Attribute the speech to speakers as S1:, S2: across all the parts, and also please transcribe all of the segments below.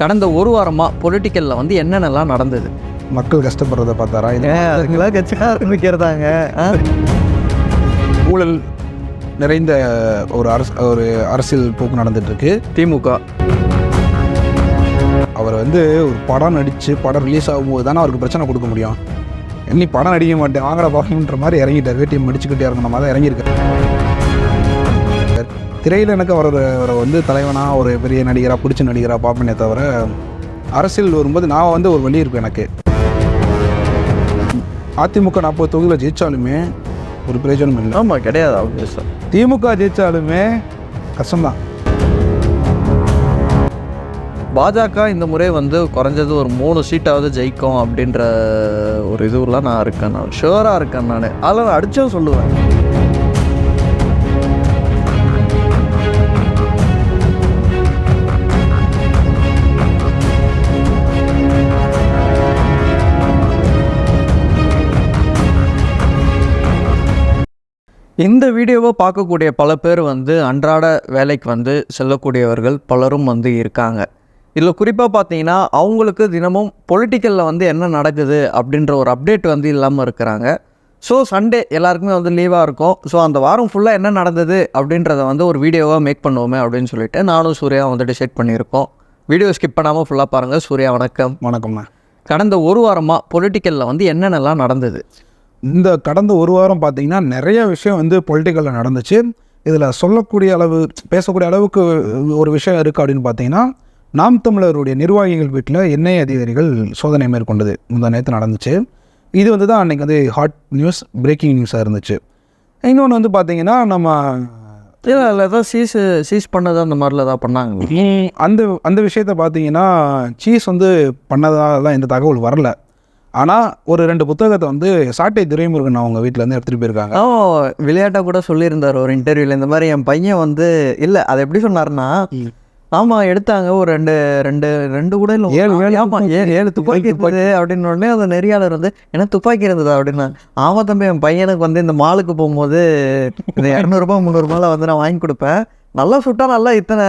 S1: கடந்த ஒரு வாரமாக பொலிட்டிக்கலில் வந்து என்னென்னலாம் நடந்தது?
S2: மக்கள் கஷ்டப்படுறத பார்த்தாரா?
S1: அதுங்களா கட்சி ஆரம்பிக்கிறதாங்க.
S2: ஊழல் நிறைந்த ஒரு அரசு ஒரு அரசியல் போக்கு நடந்துட்டு இருக்கு
S1: திமுக.
S2: அவர் வந்து ஒரு படம் நடித்து படம் ரிலீஸ் ஆகும்போது தானே அவருக்கு பிரச்சனை கொடுக்க முடியும். இன்னி படம் நடிக்க மாட்டேன் வாங்கடா பார்க்கணுன்ற மாதிரி இறங்கிட்டார். வேட்டியம் மடிச்சுக்கிட்டே இறங்கின மாதிரி தான் இறங்கியிருக்காரு. திரையில் எனக்கு அவர் அவரை வந்து தலைவனாக ஒரு பெரிய நடிகராக பிடிச்ச நடிகராக பார்ப்பேனே தவிர அரசியல் வரும்போது நான் வந்து ஒரு வழி இருக்கும் எனக்கு. அதிமுக நாற்பது தொகுதியில் ஜெயிச்சாலுமே ஒரு பிரயோஜனம் இல்லை.
S1: ஆமாம் கிடையாது ஆப்வியஸாக
S2: திமுக ஜெயிச்சாலுமே கஷ்டம்தான்.
S1: பாஜக இந்த முறை வந்து குறைஞ்சது ஒரு மூணு சீட்டாவது ஜெயிக்கும் அப்படின்ற ஒரு இதுவெல்லாம் நான் இருக்கேன் நான். ஷுவராக இருக்கேன் நான். அதில் நான் அடிச்சும் சொல்லுவேன். இந்த வீடியோவை பார்க்கக்கூடிய பல பேர் வந்து அன்றாட வேலைக்கு வந்து செல்லக்கூடியவர்கள் பலரும் வந்து இருக்காங்க. இதில் குறிப்பாக பார்த்தீங்கன்னா அவங்களுக்கு தினமும் பொலிட்டிக்கலில் வந்து என்ன நடக்குது அப்படின்ற ஒரு அப்டேட் வந்து இல்லாமல் இருக்கிறாங்க. ஸோ சண்டே எல்லாருக்குமே வந்து லீவாக இருக்கும். ஸோ அந்த வாரம் ஃபுல்லாக என்ன நடந்தது அப்படின்றத வந்து ஒரு வீடியோவாக மேக் பண்ணுவோமே அப்படின்னு சொல்லிட்டு நானும் சூர்யா வந்து டிசைட் பண்ணியிருக்கோம். வீடியோ ஸ்கிப் பண்ணாமல் ஃபுல்லாக பாருங்கள் சூர்யா வணக்கம்.
S2: வணக்கம்ண்ணா.
S1: கடந்த ஒரு வாரமாக பொலிட்டிக்கலில் வந்து என்னென்னலாம் நடந்தது?
S2: இந்த கடந்த ஒரு வாரம் பார்த்தீங்கன்னா நிறைய விஷயம் வந்து பொலிட்டிக்கலில் நடந்துச்சு. இதில் சொல்லக்கூடிய அளவு பேசக்கூடிய அளவுக்கு ஒரு விஷயம் இருக்குது அப்படின்னு பார்த்தீங்கன்னா நாம் தமிழருடைய நிர்வாகிகள் வீட்டில் எண்ணெய் அதிகாரிகள் சோதனை மேற்கொண்டது. முந்தா நேற்று நடந்துச்சு. இது வந்து தான் அன்றைக்கி வந்து ஹாட் நியூஸ் பிரேக்கிங் நியூஸாக இருந்துச்சு. இன்னொன்று வந்து பார்த்தீங்கன்னா நம்ம
S1: இல்லை இல்லை ஏதாவது சீஸ் சீஸ் பண்ணது அந்த மாதிரிலாம் ஏதாவது பண்ணாங்க
S2: அந்த அந்த விஷயத்தை பார்த்தீங்கன்னா சீஸ் வந்து பண்ணதாலாம் எந்த தகவல் வரல. ஆனால் ஒரு ரெண்டு புத்தகத்தை வந்து சாட்டை துரைமுருகன் அவங்க வீட்டிலேருந்து எடுத்துகிட்டு போயிருக்காங்க.
S1: அவன் விளையாட்டாக கூட சொல்லியிருந்தார் ஒரு இன்டர்வியூவில் இந்த மாதிரி என் பையன் வந்து இல்லை அதை எப்படி சொன்னார்னா ஆமாம் எடுத்தாங்க. ஒரு ரெண்டு ரெண்டு ரெண்டு கூட இல்லை.
S2: ஏழு, ஏழு
S1: ஆமாம் ஏழு ஏழு துப்பாக்கி. இருந்தது அப்படின்னு உடனே அந்த நெறியாளர் வந்து என்ன துப்பாக்கி இருந்ததா? அப்படின்னா. ஆமாம் தம்பி என் பையனுக்கு வந்து இந்த மாலுக்கு போகும்போது இந்த இரநூறுபா முந்நூறுபால வந்து நான் வாங்கி கொடுப்பேன். நல்லா சுட்டா நல்லா இத்தனை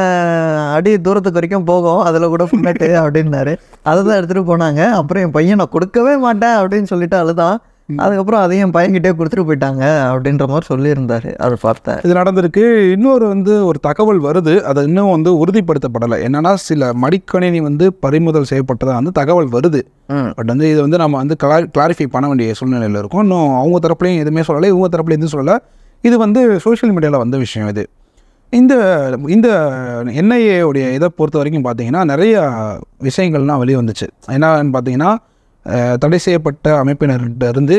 S1: அடி தூரத்துக்கு வரைக்கும் போகும். அதில் கூட ஃபுல்லட்டு அப்படின்னாரு. அதை தான் எடுத்துகிட்டு போனாங்க. அப்புறம் என் பையன் நான் கொடுக்கவே மாட்டேன் அப்படின்னு சொல்லிட்டு அழுதான் அதுக்கப்புறம் அதையும் என் பையன்கிட்டே கொடுத்துட்டு போயிட்டாங்க அப்படின்ற மாதிரி சொல்லியிருந்தாரு. அதை பார்த்தேன்.
S2: இது நடந்திருக்கு. இன்னொரு வந்து ஒரு தகவல் வருது. அது இன்னும் வந்து உறுதிப்படுத்தப்படலை. என்னன்னா சில மடிக்கணினி வந்து பறிமுதல் செய்யப்பட்டதா வந்து தகவல் வருது. பட் வந்து இது வந்து நம்ம வந்து கிளா கிளாரிஃபை பண்ண வேண்டிய சூழ்நிலையில் இருக்கும். இன்னும் அவங்க தரப்புலையும் எதுவுமே சொல்லலை. இவங்க தரப்புலையும் எதுவும் சொல்லலை. இது வந்து சோஷியல் மீடியாவில் வந்த விஷயம் இது. இந்த இந்த NIA உடைய இதை பொறுத்த வரைக்கும் பார்த்தீங்கன்னா நிறைய விஷயங்கள்லாம் வெளியே வந்துச்சு என்னன்னு பார்த்தீங்கன்னா தடை செய்யப்பட்ட அமைப்பினர்கிட்ட இருந்து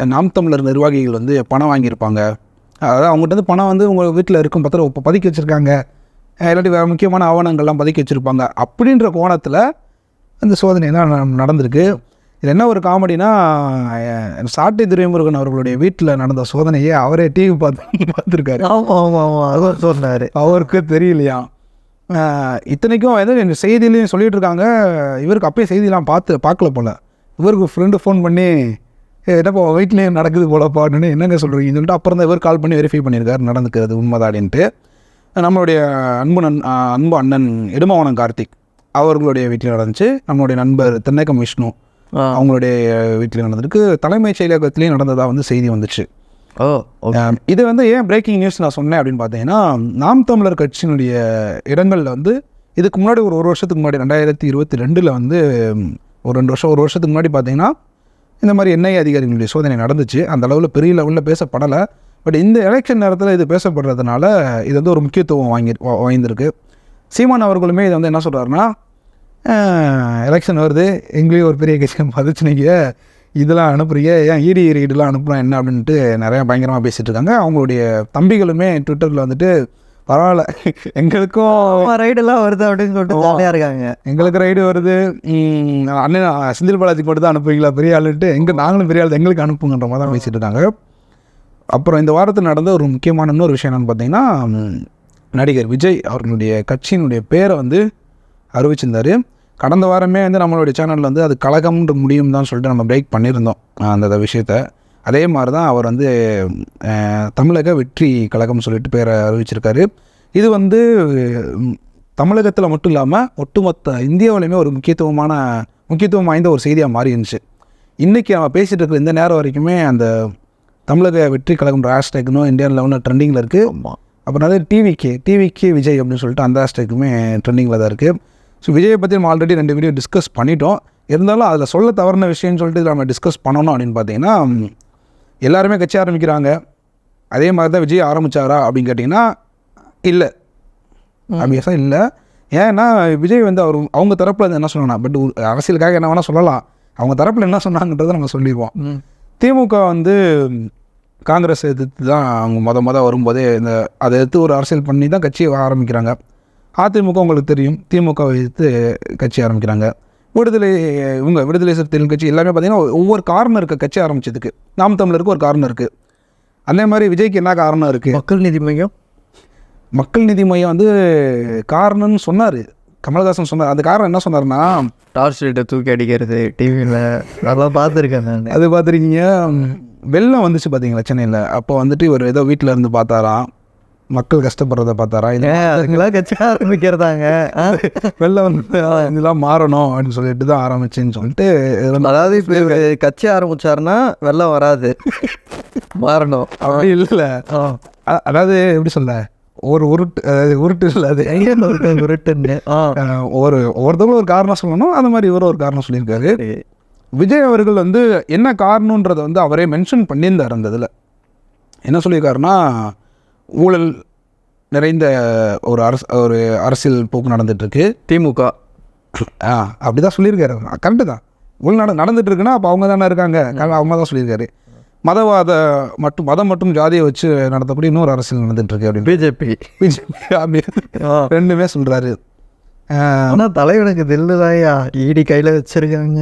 S2: நாம் தமிழர் நிர்வாகிகள் வந்து பணம் வாங்கியிருப்பாங்க. அதாவது அவங்ககிட்ட வந்து பணம் வந்து உங்கள் வீட்டில் இருக்கும் பத்திரம் இப்போ பதுக்கி வச்சுருக்காங்க. இல்லாட்டி வேறு முக்கியமான ஆவணங்கள்லாம் பதுக்கி வச்சுருப்பாங்க. அப்படின்ற கோணத்தில் அந்த சோதனை தான் நடந்திருக்கு. இது என்ன ஒரு காமெடினா சாட்டை துரைமுருகன் அவர்களுடைய வீட்டில் நடந்த சோதனையை அவரே டிவி பார்த்து பார்த்துருக்காரு
S1: ஆமாம் ஆமாம் ஆமாம் அதுவும் சொன்னார்.
S2: அவருக்கு தெரியலையா? இத்தனைக்கும் வந்து இந்த செய்தியிலையும் சொல்லிட்டு இருக்காங்க. இவருக்கு அப்பயே செய்தியெல்லாம் பார்த்து பார்க்கல போல. இவருக்கு ஃப்ரெண்டு ஃபோன் பண்ணி "ஏய், என்னப்பா வீட்லேயே நடக்குது போலப்பான்னு என்னங்க சொல்கிறீங்கன்னு சொல்லிட்டு அப்புறம் தான் இவர் கால் பண்ணி வெரிஃபை பண்ணியிருக்காரு. நடந்துக்கிறது உண்மைதாடின்ட்டு நம்மளுடைய அன்பு நன் அன்பு அண்ணன் இடுமவனம் கார்த்திக் அவர்களுடைய வீட்டில் நடந்துச்சு. நம்மளுடைய நண்பர் தென்னக்கம் விஷ்ணு. அவங்களுடைய வீட்டில் நடந்திருக்கு. தலைமைச் செயலகத்திலையும் நடந்ததாக வந்து செய்தி வந்துச்சு.
S1: ஓ
S2: இது வந்து ஏன் பிரேக்கிங் நியூஸ் நான் சொன்னேன் அப்படின்னு பார்த்தீங்கன்னா நாம் தமிழர் கட்சியினுடைய இடங்களில் வந்து இதுக்கு முன்னாடி ஒரு ஒரு வருஷத்துக்கு முன்னாடி ரெண்டாயிரத்தி இருபத்தி ரெண்டில் வந்து ஒரு ரெண்டு வருஷம் ஒரு வருஷத்துக்கு முன்னாடி பார்த்தீங்கன்னா இந்த மாதிரி என்ஐ அதிகாரிகளுடைய சோதனை நடந்துச்சு. அந்த அளவில் பெரிய லெவலில் பேசப்படலை. பட் இந்த எலெக்ஷன் நேரத்தில் இது பேசப்படுறதுனால இது வந்து ஒரு முக்கியத்துவம் வாங்கி வாய்ந்திருக்கு. சீமான் அவர்களுமே இதை வந்து என்ன சொல்கிறாருன்னா எலெக்ஷன் வருது. எங்களையும் ஒரு பெரிய கட்சியை மதிச்சுனீங்க. இதெல்லாம் அனுப்புறீங்க. ஏன் ஈடி ரீடெலாம் அனுப்புனா என்ன அப்படின்ட்டு நிறையா பயங்கரமாக பேசிகிட்டு இருக்காங்க. அவங்களுடைய தம்பிகளுமே ட்விட்டரில் வந்துட்டு பரவாயில்ல. எங்களுக்கும்
S1: ரைடெல்லாம் வருது அப்படின்னு சொல்லிட்டு இருக்காங்க.
S2: எங்களுக்கு ரைடு வருது. அண்ணன் செந்தில் பாலாஜிக்கு மட்டும் தான் அனுப்புவீங்களா? பெரிய ஆளுன்ட்டு எங்கள் நாங்களும் பெரிய ஆள் எங்களுக்கு அனுப்புங்கன்ற மாதிரி தான் பேசிட்டு இருக்காங்க. அப்புறம் இந்த வாரத்தில் நடந்த ஒரு முக்கியமான இன்னொரு விஷயம் என்னென்னு பார்த்தீங்கன்னா நடிகர் விஜய் அவர்களுடைய கட்சியினுடைய பேரை வந்து அறிவிச்சிருந்தார். கடந்த வாரமே வந்து நம்மளுடைய சேனலில் வந்து அது கழகம்ன்ற முடியும் தான் சொல்லிட்டு நம்ம பிரேக் பண்ணியிருந்தோம் அந்த விஷயத்த. அதே மாதிரி தான் அவர் வந்து தமிழக வெற்றி கழகம் சொல்லிட்டு பேரை அறிவிச்சிருக்காரு. இது வந்து தமிழகத்தில் மட்டும் இல்லாமல் ஒட்டுமொத்த இந்தியாவிலையுமே ஒரு முக்கியத்துவமான முக்கியத்துவம் வாய்ந்த ஒரு செய்தியாக மாறி இருந்துச்சு இன்றைக்கி நம்ம பேசிகிட்டு இருக்கிற இந்த நேரம் வரைக்குமே அந்த தமிழக வெற்றி கழகம் ஹேஷ்டேக்னும் இந்தியன் லெவலில் ட்ரெண்டிங்கில் இருக்குது அப்புறம் நிறைய டிவிக்கு டிவிக்கு விஜய் அப்படின்னு சொல்லிட்டு அந்த ஹேஷ்டேக்குமே ட்ரெண்டிங்கில் தான் இருக்குது ஸோ விஜயை பற்றி நம்ம ஆல்ரெடி ரெண்டு வீடியோ டிஸ்கஸ் பண்ணிட்டோம். இருந்தாலும் அதில் சொல்ல தவறின விஷயம்னு சொல்லிட்டு நம்ம டிஸ்கஸ் பண்ணணும் அப்படின்னு பார்த்தீங்கன்னா எல்லாருமே கட்சி ஆரம்பிக்கிறாங்க. அதே மாதிரி தான் விஜய் ஆரம்பிச்சாரா அப்படின்னு கேட்டிங்கன்னா இல்லை. ஆப்வியஸாக இல்லை. ஏன்னா விஜய் வந்து அவர் அவங்க தரப்பில் என்ன சொல்லலாம் பட் அரசியலுக்காக என்ன வேணால் சொல்லலாம். அவங்க தரப்பில் என்ன சொன்னாங்கன்றதை நம்ம சொல்லிடுவோம். திமுக வந்து காங்கிரஸ் எதிர்த்து தான் அவங்க மொத மொத வரும்போதே இந்த அதை எதிர்த்து ஒரு அரசியல் பண்ணி தான் கட்சியை ஆரம்பிக்கிறாங்க. அதிமுக உங்களுக்கு தெரியும். திமுக வை எதிர்த்து கட்சி ஆரம்பிக்கிறாங்க. விடுதலை இவங்க விடுதலை சிறுத்தைகள் கட்சி எல்லாமே பார்த்தீங்கன்னா ஒவ்வொரு காரணம் இருக்குது கட்சி ஆரம்பிச்சதுக்கு. நாம் தமிழருக்கு ஒரு காரணம் இருக்குது அதே மாதிரி விஜய்க்கு என்ன காரணம் இருக்குது
S1: மக்கள் நீதி மையம்?
S2: மக்கள் நீதி மையம் வந்து காரணம்னு சொன்னார். கமலஹாசன் சொன்னார். அந்த காரணம் என்ன சொன்னார்னா
S1: டார்ச் லைட்டை தூக்கி அடிக்கிறது டிவியில். அதெல்லாம் பார்த்துருக்கேன் நான்.
S2: அது பார்த்துருக்கீங்க. வெள்ளம் வந்துச்சு பார்த்தீங்களா சென்னையில். அப்போ வந்துட்டு இவர் ஏதோ வீட்டில் இருந்து பார்த்தாராம். மக்கள் கஷ்டப்படுறத பார்த்தாரா?
S1: அதுங்களாம் கட்சி ஆரம்பிக்கிறதாங்க?
S2: வெள்ளம் வந்து இதெல்லாம் மாறணும் அப்படின்னு சொல்லிட்டு தான் ஆரம்பிச்சேன்னு சொல்லிட்டு
S1: அதாவது கட்சி ஆரம்பிச்சாருன்னா வெள்ளம் வராது. மாறணும்.
S2: அப்படி இல்லை. அதாவது எப்படி சொல்ல? ஒரு உருட்டு அதாவது உருட்டு இல்லை அது.
S1: உருட்டுன்னு?
S2: ஒரு ஒவ்வொருத்தவங்களும் ஒரு காரணம் சொல்லணும் அந்த மாதிரி இவரும் ஒரு காரணம் சொல்லியிருக்காரு. விஜய் அவர்கள் வந்து என்ன காரணன்றதை வந்து அவரே மென்ஷன் பண்ணியிருந்தார் அந்த இதில். என்ன சொல்லியிருக்காருன்னா ஊழல் நிறைந்த ஒரு அரசு ஒரு அரசியல் போக்கு நடந்துட்டுருக்கு.
S1: திமுக.
S2: ஆ அப்படி தான் சொல்லியிருக்காரு கரெக்டு தான். ஊழல் நட நடந்துட்டு இருக்குன்னா அப்போ அவங்க தானே இருக்காங்க. அவங்க தான் சொல்லியிருக்காரு. மதவாத மட்டும் மதம் மற்றும் ஜாதியை வச்சு நடத்தப்படி இன்னொரு அரசியல் நடந்துட்டு இருக்கு அப்படின்னு.
S1: பிஜேபி.
S2: பிஜேபி ரெண்டுமே சொல்கிறாரு
S1: ஆனா தலைவனுக்கு தில்லு தாயா ஈடி கையில வச்சிருக்காங்க.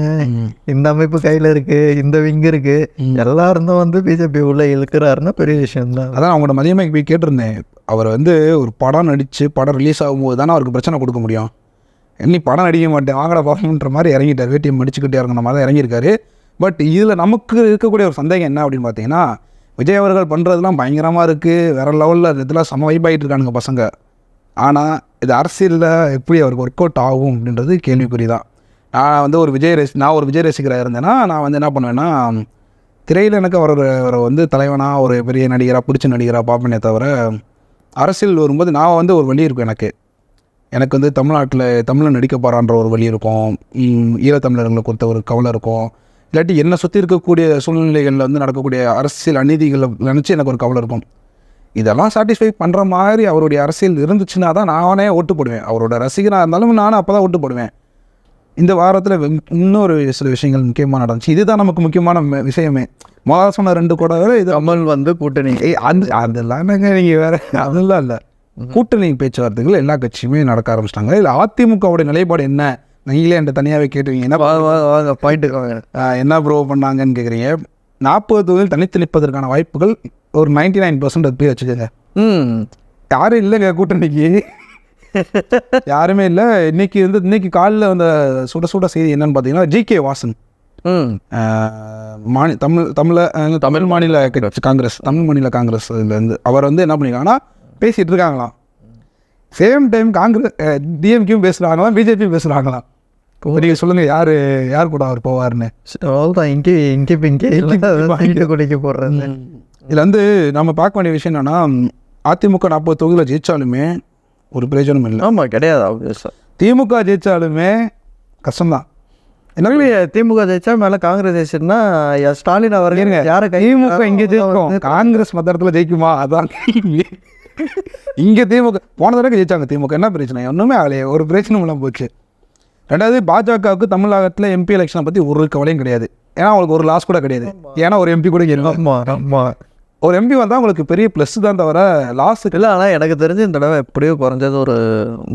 S1: இந்த அமைப்பு கையில இருக்கு. இந்த விங் இருக்கு. எல்லாரும் தான் வந்து பிஜேபி உள்ள இழுக்கிறாருன்னா பெரிய விஷயம் தான்.
S2: அதான் அவங்களோட மதியமைக்கு போய் கேட்டிருந்தேன். அவர் வந்து ஒரு படம் நடித்து படம் ரிலீஸ் ஆகும்போது தானே அவருக்கு பிரச்சனை கொடுக்க முடியும். நீ படம் நடிக்க மாட்டேன். வாங்கடா பார்க்கணுன்ற மாதிரி இறங்கிட்டார். வேட்டியை மடிச்சுக்கிட்டே இறங்கின மாதிரி தான் இறங்கியிருக்காரு. பட் இதில் நமக்கு இருக்கக்கூடிய ஒரு சந்தேகம் என்ன அப்படின்னு பார்த்தீங்கன்னா விஜய் அவர்கள் பண்ணுறதுலாம் பயங்கரமாக இருக்குது வேறு லெவலில் இதெல்லாம் செம வைப்பாயிட்டு இருக்கானுங்க பசங்க. ஆனால் இது அரசியலில் எப்படி அவருக்கு ஒர்க் அவுட் ஆகும் அப்படின்றது கேள்விக்குறி தான் நான் வந்து ஒரு விஜய் ரசி நான் ஒரு விஜய் ரசிகராக இருந்தேன்னா நான் வந்து என்ன பண்ணுவேன்னா திரையில் எனக்கு அவர் ஒரு அவரை வந்து தலைவனாக ஒரு பெரிய நடிகராக பிடிச்ச நடிகராக பார்ப்பேனே தவிர அரசியல் வரும்போது நான் வந்து ஒரு வழி இருக்கும் எனக்கு. எனக்கு வந்து தமிழ்நாட்டில் தமிழில் நடிக்க போகிறான்ற ஒரு வழி இருக்கும். ஈழத்தமிழர்களை கொடுத்த ஒரு கவலை இருக்கும். இல்லாட்டி என்னை சுற்றி இருக்கக்கூடிய சூழ்நிலைகளில் வந்து நடக்கக்கூடிய அரசியல் அநீதிகளை நினச்சி எனக்கு ஒரு கவலை இருக்கும். இதெல்லாம் சாட்டிஸ்ஃபை பண்ணுற மாதிரி அவருடைய அரசியல் இருந்துச்சுன்னா தான் நானே ஓட்டு போடுவேன். அவரோட ரசிகனாக இருந்தாலும் நானும் அப்போ தான் ஓட்டு போடுவேன். இந்த வாரத்தில் இன்னொரு சில விஷயங்கள் முக்கியமாக நடந்துச்சு. இதுதான் நமக்கு முக்கியமான விஷயமே. முதல்ல சொன்ன ரெண்டு கூட இது
S1: கமல் வந்து கூட்டணி.
S2: அந்த அதெல்லாம் என்னங்க நீங்கள் வேற? அதெல்லாம் இல்லை. கூட்டணி பேச்சுவார்த்தைகள் எல்லா கட்சியுமே நடக்க ஆரம்பிச்சிட்டாங்க. இல்லை அதிமுகவுடைய நிலைப்பாடு என்ன? நீங்களே என்கிட்ட தனியாகவே கேட்டுவீங்க என்ன ஆஹ், என்ன ப்ரோ பண்ணாங்கன்னு கேட்குறீங்க நாற்பது தொகுதியில் தனித்து நிற்பதற்கான வாய்ப்புகள் ஒரு நைன்டி நைன் பர்சன்ட் அது போய் வச்சுக்கோங்க.
S1: ம்.
S2: யாரும் இல்லைங்க கூட்டணிக்கு. யாருமே இல்லை. இன்னைக்கு வந்து இன்னைக்கு காலையில் வந்த சுட சுட செய்தி என்னன்னு பார்த்தீங்கன்னா ஜி கே வாசன்.
S1: ம்.
S2: ஆஹ், மாநி தமிழ் தமிழ தமிழ் மாநில காங்கிரஸ். தமிழ் மாநில காங்கிரஸ் இதுலேருந்து அவர் வந்து என்ன பண்ணிருக்காங்கன்னா பேசிகிட்டு இருக்காங்களாம் சேம் டைம் காங்கிரஸ் டிஎம்கேயும் பேசுகிறாங்களாம் பிஜேபியும் பேசுகிறாங்களாம் நீங்கள் சொல்லுங்கள் யார் யார் கூட அவர் போவார்னு
S1: அவ்வளோதான் இங்கே இங்கே இங்கே இல்லை இங்கே குடிக்க போடுறது.
S2: இதில் வந்து நம்ம பார்க்க வேண்டிய விஷயம் என்னென்னா அதிமுக நாற்பது தொகுதியில் ஜெயிச்சாலுமே ஒரு பிரயோஜனம் இல்லை.
S1: ஆமாம் கிடையாது
S2: திமுக ஜெயிச்சாலுமே கஷ்டம்தான். என்ன
S1: திமுக ஜெயிச்சா மேலே காங்கிரஸ் ஜெயிச்சுன்னா ஸ்டாலின்
S2: இருங்க.
S1: யாரை
S2: திமுக இங்கே ஜெயிக்கும். காங்கிரஸ் மற்ற இடத்துல ஜெயிக்குமா? அதான் கேள்வி. இங்கே திமுக போன தடவை ஜெயிச்சாங்க திமுக. என்ன பிரச்சனை? ஒன்றுமே ஆகலையே. ஒரு பிரச்சனை இல்லாமல் போச்சு. ரெண்டாவது பாஜகவுக்கு தமிழகத்தில் எம்பி எலெக்ஷனை பற்றி ஒரு கவலையும் கிடையாது. ஏன்னா அவங்களுக்கு ஒரு லாஸ் கூட கிடையாது. ஏன்னா ஒரு எம்பி கூட
S1: ஆமாம்
S2: ஒரு எம்பி வந்தால் அவங்களுக்கு பெரிய ப்ளஸ் தான் தவிர லாஸ்
S1: இல்லை ஆனால் எனக்கு தெரிஞ்சு இந்த தடவை எப்படியோ குறைஞ்சது ஒரு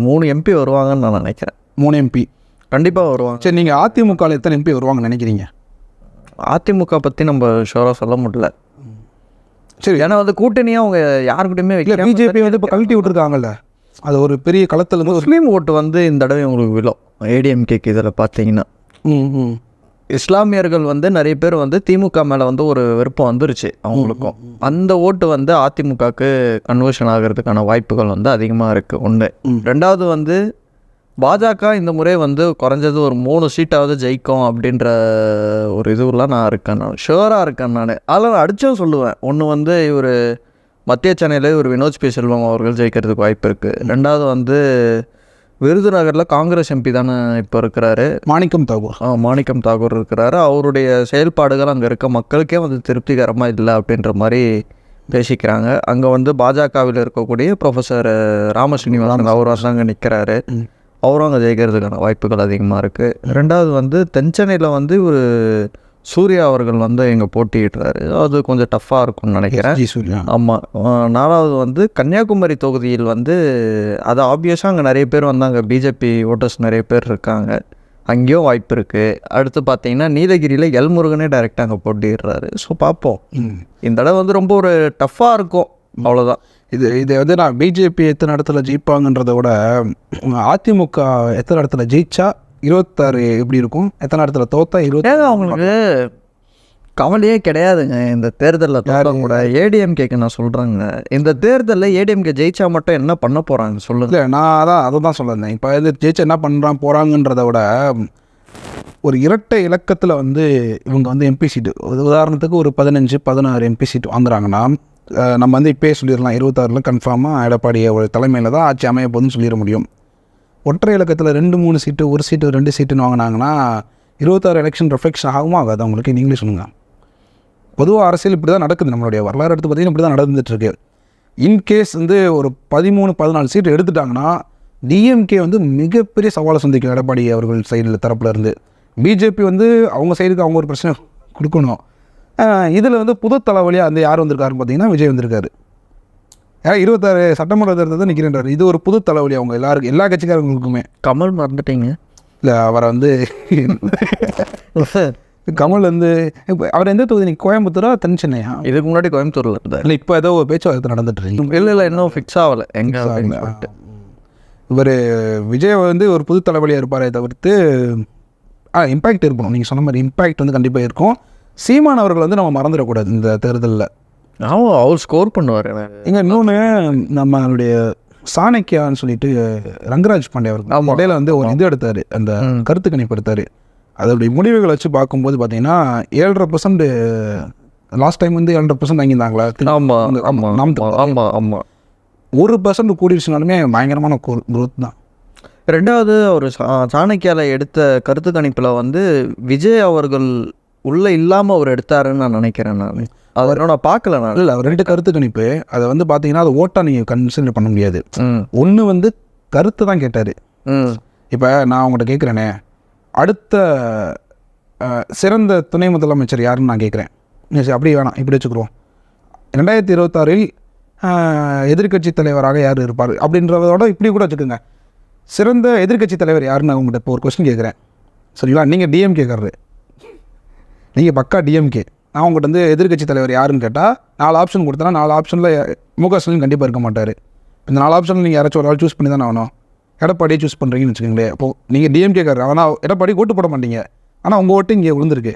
S1: மூணு எம்பி வருவாங்கன்னு நான் நினைக்கிறேன்.
S2: மூணு எம்பி
S1: கண்டிப்பாக வருவாங்க.
S2: சரி நீங்கள் அதிமுகவில் எத்தனை எம்பி வருவாங்கன்னு நினைக்கிறீங்க?
S1: அதிமுக பற்றி நம்ம ஷோராக சொல்ல முடியல.
S2: சரி.
S1: ஏன்னா வந்து கூட்டணியாக அவங்க யாருக்கிட்டையுமே வைக்கல.
S2: பிஜேபி வந்து இப்போ கழட்டி விட்டுருக்காங்கல்ல. அது ஒரு பெரிய களத்தில்
S1: முஸ்லீம் ஓட்டு வந்து இந்த தடவை உங்களுக்கு விழும். ஏடிஎம்கேக்கு இதில் பார்த்தீங்கன்னா
S2: ம் ம்.
S1: இஸ்லாமியர்கள் வந்து நிறைய பேர் வந்து திமுக மேலே வந்து ஒரு விருப்பம் வந்துருச்சு அவங்களுக்கும். அந்த ஓட்டு வந்து அதிமுகவுக்கு கன்வர்ஷன் ஆகிறதுக்கான வாய்ப்புகள் வந்து அதிகமாக இருக்குது ஒன்று. ரெண்டாவது வந்து பாஜக இந்த முறை வந்து குறைஞ்சது ஒரு மூணு சீட்டாவது ஜெயிக்கும் அப்படின்ற ஒரு இதுவெல்லாம் நான் இருக்கேன் நான். ஷுவராக இருக்கேன் நான். அதில் அடிச்சும் சொல்லுவேன். ஒன்று வந்து இவர் மத்திய சென்னையில் இவர் வினோத் பி செல்வம் அவர்கள் ஜெயிக்கிறதுக்கு வாய்ப்பு இருக்குது ரெண்டாவது வந்து விருதுநகரில் காங்கிரஸ் எம்பி தானே இப்போ இருக்கிறாரு.
S2: மாணிக்கம் தாகூர்.
S1: ஆ, மாணிக்கம் தாகூர் இருக்கிறாரு. அவருடைய செயல்பாடுகள் அங்கே இருக்க மக்களுக்கே வந்து திருப்திகரமாக இல்லை அப்படின்ற மாதிரி பேசிக்கிறாங்க. அங்கே வந்து பாஜகவில் இருக்கக்கூடிய ப்ரொஃபஸர் ராமஸ்ரீனிவாசன் அவர் அங்கே நிற்கிறாரு. அவரும் அங்கே ஜெயிக்கிறதுக்கான வாய்ப்புகள் அதிகமாக இருக்குது ரெண்டாவது வந்து தென்சென்னையில் வந்து ஒரு சூர்யா அவர்கள் வந்து இங்கே போட்டியிடுறாரு. அது கொஞ்சம் டஃப்பாக இருக்கும்னு நினைக்கிறேன். ஆமாம் நாலாவது வந்து கன்னியாகுமரி தொகுதியில் வந்து அது ஆப்வியஸாக அங்கே நிறைய பேர் வந்து அங்கே பிஜேபி ஓட்டர்ஸ் நிறைய பேர் இருக்காங்க. அங்கேயும் வாய்ப்பு இருக்குது அடுத்து பார்த்தீங்கன்னா நீலகிரியில் எல்முருகனே டைரெக்டாக அங்கே போட்டிடுறாரு ஸோ பார்ப்போம். இந்த தடவை வந்து ரொம்ப ஒரு டஃப்பாக இருக்கும். அவ்வளோதான்
S2: இது இது வந்து நான் பிஜேபி எத்தனை இடத்துல ஜெயிப்பாங்கன்றத விட அதிமுக எத்தனை இடத்துல ஜெயிச்சா இருபத்தாறு எப்படி இருக்கும்? எத்தனை இடத்துல? தோத்தா இருபத்தி
S1: அவங்களுக்கு கவலையே கிடையாதுங்க. இந்த தேர்தலில் தோத்தா கூட ஏடிஎம்கேக்கு நான் சொல்கிறேங்க இந்த தேர்தலில் ஏடிஎம்கே ஜெயிச்சா மட்டும் என்ன பண்ண போகிறாங்க சொல்லுங்க.
S2: இல்லை நான் அதான் அதை தான் சொல்லியிருந்தேன் இப்போ இது ஜெயிச்சு என்ன பண்ணுறான் போகிறாங்கன்றத விட ஒரு இரட்டை இலக்கத்தில் வந்து இவங்க வந்து எம்பி சீட்டு. உதாரணத்துக்கு ஒரு பதினஞ்சு பதினாறு எம்பி சீட்டு வாங்குறாங்கன்னா நம்ம வந்து இப்போயே சொல்லிடலாம். இருபத்தாறில் கன்ஃபார்மாக எடப்பாடிய ஒரு தலைமையில் தான் ஆட்சி அமைய போகுதுன்னு சொல்லிட முடியும். ஒற்றை இலக்கத்தில் ரெண்டு மூணு சீட்டு ஒரு சீட்டு ரெண்டு சீட்டுன்னு வாங்கினாங்கன்னா இருபத்தாறு எலெக்ஷன் ரெஃப்ளெக்ஷன் ஆகுமா ஆகாது? அவங்களுக்கு நீங்களே சொல்லுங்கள் பொதுவாக அரசியல் இப்படி தான் நடக்குது. நம்மளுடைய வரலாறு எடுத்து பார்த்தீங்கன்னா இப்படி தான் நடந்துகிட்ருக்கு இன்கேஸ் வந்து ஒரு பதிமூணு பதினாலு சீட்டு எடுத்துட்டாங்கன்னா டிஎம்கே வந்து மிகப்பெரிய சவாலை சந்திக்கும். எடப்பாடி அவர்கள் சைடில் தரப்பில் இருந்து. பிஜேபி வந்து அவங்க சைடுக்கு அவங்க ஒரு பிரச்சனை கொடுக்கணும். இதில் வந்து புது தலைவலியாக வந்து யார் வந்திருக்காருன்னு பார்த்தீங்கன்னா விஜய் வந்திருக்காரு. ஏன்னா இருபத்தாறு சட்டமன்ற தேர்தல் நிற்கிறேன்றார் இது ஒரு புது தலைவலி அவங்க எல்லாருக்கும் எல்லா கட்சிக்காரங்களுக்குமே.
S1: கமல் மறந்துட்டீங்க?
S2: இல்லை அவரை வந்து கமல் வந்து இப்ப அவர் எந்த தொகுதி நீ கோயம்புத்தூரா தென் சென்னையா?
S1: இதுக்கு முன்னாடி கோயம்புத்தூரில் இருந்தார்.
S2: இல்லை இப்போ ஏதோ ஒரு பேச்சுவார்த்தை நடந்துட்டு இருக்கு.
S1: இல்லை இல்லை இன்னும் ஃபிக்ஸ் ஆகலை. எங்கே
S2: இவர் விஜய் வந்து ஒரு புது தலைவலியாக இருப்பாரே தவிர்த்து ஆ இம்பேக்ட் இருக்கணும். நீங்கள் சொன்ன மாதிரி இம்பேக்ட் வந்து கண்டிப்பாக இருக்கும். சீமான் அவர்கள் வந்து நம்ம மறந்துடக்கூடாது இந்த தேர்தலில்.
S1: ஆமாம் அவர் ஸ்கோர் பண்ணுவார்.
S2: இங்கே இன்னொன்று நம்மளுடைய சாணக்கியான்னு சொல்லிட்டு ரங்கராஜ் பாண்டே அவர்கள்
S1: ஆமா.
S2: இடையில வந்து ஒரு இது எடுத்தார் அந்த. கருத்து கணிப்பு எடுத்தார் அதோடைய முடிவுகளை வச்சு பார்க்கும்போது பார்த்தீங்கன்னா ஏழரை பர்சன்ட் லாஸ்ட் டைம் வந்து ஏழரை பர்சன்ட் வாங்கியிருந்தாங்களா?
S1: ஆமாம் ஆமாம் ஆமாம் ஆமாம்
S2: ஒரு பர்சன்ட் கூடிடுச்சுனாலுமே பயங்கரமான குரோத் தான்.
S1: ரெண்டாவது ஒரு சாணக்கியால எடுத்த கருத்து கணிப்பில் வந்து விஜய் அவர்கள் உள்ளே இல்லாமல் அவர் எடுத்தாருன்னு நான் நினைக்கிறேன் நான். இன்னும் நான் பார்க்கல நான்.
S2: இல்லை ரெண்டு கருத்து கணிப்பு. அதை வந்து பார்த்தீங்கன்னா அது ஓட்டாக நீங்கள் கன்சிடர் பண்ண முடியாது. ஒன்று வந்து கருத்து தான் கேட்டார்.
S1: ம்.
S2: இப்போ நான் உங்கள்கிட்ட கேட்குறேனே அடுத்த சிறந்த துணை முதலமைச்சர் யாருன்னு நான் கேட்குறேன் சரி அப்படி வேணாம் இப்படி வச்சுக்கிறோம் ரெண்டாயிரத்தி இருபத்தாறில் எதிர்க்கட்சி தலைவராக யார் இருப்பார்? அப்படின்றதோட இப்படி கூட வச்சுக்கோங்க. சிறந்த எதிர்க்கட்சி தலைவர் யாருன்னு உங்கள்கிட்ட இப்போ ஒரு கொஸ்டின் கேட்குறேன் சரிங்களா? நீங்கள் டிஎம்கேக்காரரு நீங்கள் பக்கா டிஎம்கே நான் உங்கள்கிட்ட வந்து எதிர்க்கட்சி தலைவர் யாருன்னு கேட்டால் நாலு ஆப்ஷன் கொடுத்தனா நாலு ஆப்ஷனில் முக ஸ்டாலின் கண்டிப்பாக இருக்க மாட்டார். இந்த நாலு ஆப்ஷனில் நீங்கள் யாராச்சும் ஒரு ஆள் சூஸ் பண்ணி தானே ஆகணும். எடப்பாடியை சூஸ் பண்ணுறீங்கன்னு வச்சுக்கோங்களேன். அப்போ நீங்கள் டிஎம்கேக்காரர் ஆனால் எடப்பாடி ஓட்டு போட மாட்டீங்க. ஆனால் உங்கள் ஓட்டு இங்கே விழுந்திருக்கு.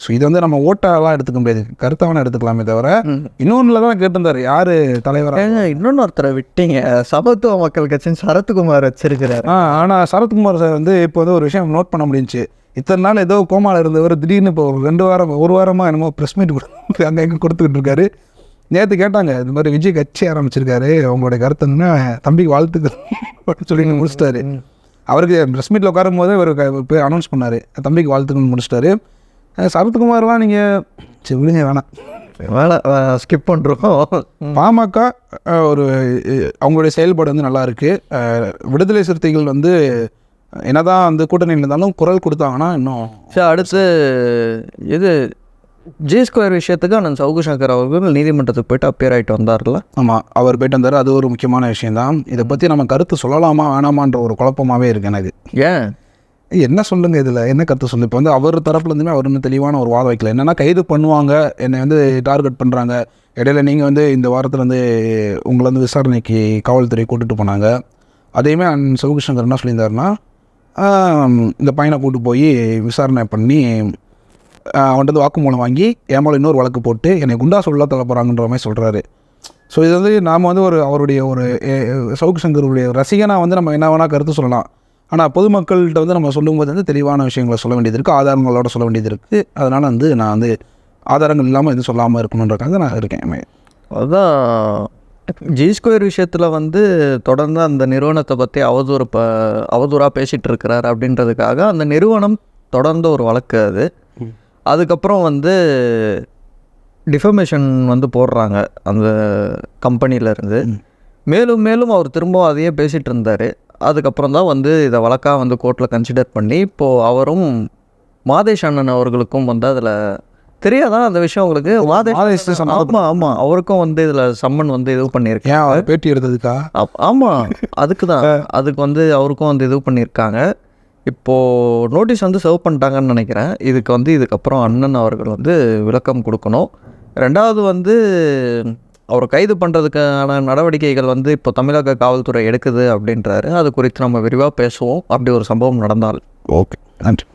S2: ஸோ இது வந்து நம்ம ஓட்டாலாம் எடுத்துக்க முடியாது. கருத்தாவனா எடுத்துக்கலாமே தவிர. இன்னொன்றில் தான் கேட்டிருந்தார். யார் தலைவராக
S1: இன்னொன்று ஒருத்தரை விட்டீங்க. சமத்துவ மக்கள் கட்சின்னு சரத்குமார் வச்சிருக்கிறாரு.
S2: ஆனால் சரத்குமார் சார் வந்து இப்போ வந்து ஒரு விஷயம் நோட் பண்ண முடிஞ்சுச்சு. இத்தனை நாள் ஏதோ கோமாவில் இருந்தவர் திடீர்னு இப்போ ஒரு ரெண்டு வாரம் ஒரு வாரமாக என்னமோ ப்ரெஸ் மீட் கொடு அங்கே எங்கே கொடுத்துக்கிட்டு இருக்காரு. நேற்று கேட்டாங்க இந்த மாதிரி விஜய் கட்சி ஆரம்பிச்சிருக்காரு. அவங்களுடைய கருத்து என்ன தம்பிக்கு வாழ்த்துக்கள். அப்படின்னு சொல்லி முடிச்சிட்டாரு. அவருக்கு ப்ரெஸ் மீட்டில் உட்காரும் போதே ஒரு போய் அனௌன்ஸ் பண்ணார். தம்பிக்கு வாழ்த்துக்கள் முடிச்சிட்டாரு. சரத்குமார்லாம் நீங்கள் சரி விடுங்க வேணாம்.
S1: வேலை ஸ்கிப் பண்ணுறோம்
S2: பாமக ஒரு அவங்களுடைய செயல்பாடு வந்து நல்லா இருக்கு. அஹ், விடுதலை சிறுத்தைகள் வந்து என்னதான் வந்து கூட்டணியில் இருந்தாலும் குரல் கொடுத்தாங்கன்னா இன்னும்
S1: சரி அடுத்து இது ஜி ஸ்கொயர் விஷயத்துக்கு அண்ணன் சவுகு சங்கர் அவர்கள் நீதிமன்றத்துக்கு போயிட்டு அப்பியர் ஆகிட்டு வந்தார்ல
S2: ஆமாம் அவர் போயிட்டு வந்தார். அது ஒரு முக்கியமான விஷயம்தான். இதை பற்றி நம்ம கருத்து சொல்லலாமா வேணாமான்ற ஒரு குழப்பமாகவே இருக்கு எனக்கு.
S1: ஏன்?
S2: என்ன சொல்லுங்க இதில்? என்ன கருத்து சொல்லு இப்போ வந்து அவர் தரப்புலேருந்துமே அவர் இன்னும் தெளிவான ஒரு வாதம் வைக்கல. என்னென்னா கைது பண்ணுவாங்க என்னை வந்து டார்கெட் பண்ணுறாங்க இடையில நீங்கள் வந்து இந்த வாரத்தில் வந்து உங்களை வந்து விசாரணைக்கு காவல்துறை கூட்டிட்டு போனாங்க. அதையுமே அன் சவுகு சங்கர் என்ன சொல்லியிருந்தாருன்னா இந்த பையனை கூட்டு போய் விசாரணை பண்ணி அவன்கிட்ட வந்து வாக்குமூலம் வாங்கி என் மேலே இன்னொரு வழக்கு போட்டு என்னை குண்டா சொல்ல தள்ள போகிறாங்கன்ற மாதிரி சொல்கிறாரு ஸோ இது வந்து நாம் வந்து ஒரு அவருடைய ஒரு சவுக்கு சங்கருடைய ரசிகனாக வந்து நம்ம என்ன வேணால் கருத்து சொல்லலாம். ஆனால் பொதுமக்கள்கிட்ட வந்து நம்ம சொல்லும்போது வந்து தெளிவான விஷயங்களை சொல்ல வேண்டியது இருக்குது ஆதாரங்களோட சொல்ல வேண்டியது இருக்குது அதனால் வந்து நான் வந்து ஆதாரங்கள் இல்லாமல் எதுவும் சொல்லாமல் இருக்கணுன்றக்காக நான் இருக்கேன்.
S1: அதுதான் ஜி ஸ்கொயர் விஷயத்தில் வந்து தொடர்ந்து அந்த நிறுவனத்தை பற்றி அவதூறு ப அவதூறாக பேசிகிட்டு இருக்கிறார் அப்படின்றதுக்காக அந்த நிறுவனம் தொடர்ந்த ஒரு வழக்கு அது. அதுக்கப்புறம் வந்து டிஃபமேஷன் வந்து போடுறாங்க அந்த கம்பெனியிலேருந்து மேலும் மேலும் அவர் திரும்பவும் அதையே பேசிகிட்டு இருந்தார் அதுக்கப்புறம் தான் வந்து இதை வழக்காக வந்து கோர்ட்டில் கன்சிடர் பண்ணி இப்போது அவரும் மாதேஷ் அண்ணன் அவர்களுக்கும் வந்து அதில் தெரியாதா அந்த விஷயம் உங்களுக்கு? ஆமாம் ஆமாம் அவருக்கும் வந்து இதில் சம்மன் வந்து இது பண்ணியிருக்கேன்
S2: பேட்டி எடுத்ததுக்கா?
S1: ஆமாம் அதுக்கு தான் அதுக்கு வந்து அவருக்கும் வந்து இது பண்ணியிருக்காங்க. இப்போது நோட்டீஸ் வந்து சர்வ் பண்ணிட்டாங்கன்னு நினைக்கிறேன். இதுக்கு வந்து இதுக்கப்புறம் அண்ணன் அவர்கள் வந்து விளக்கம் கொடுக்கணும். ரெண்டாவது வந்து அவரை கைது பண்ணுறதுக்கான நடவடிக்கைகள் வந்து இப்போ தமிழக காவல்துறை எடுக்குது அப்படின்றாரு. அது குறித்து நம்ம விரிவாக பேசுவோம். அப்படி ஒரு சம்பவம் நடந்தால்.
S2: ஓகே நன்றி.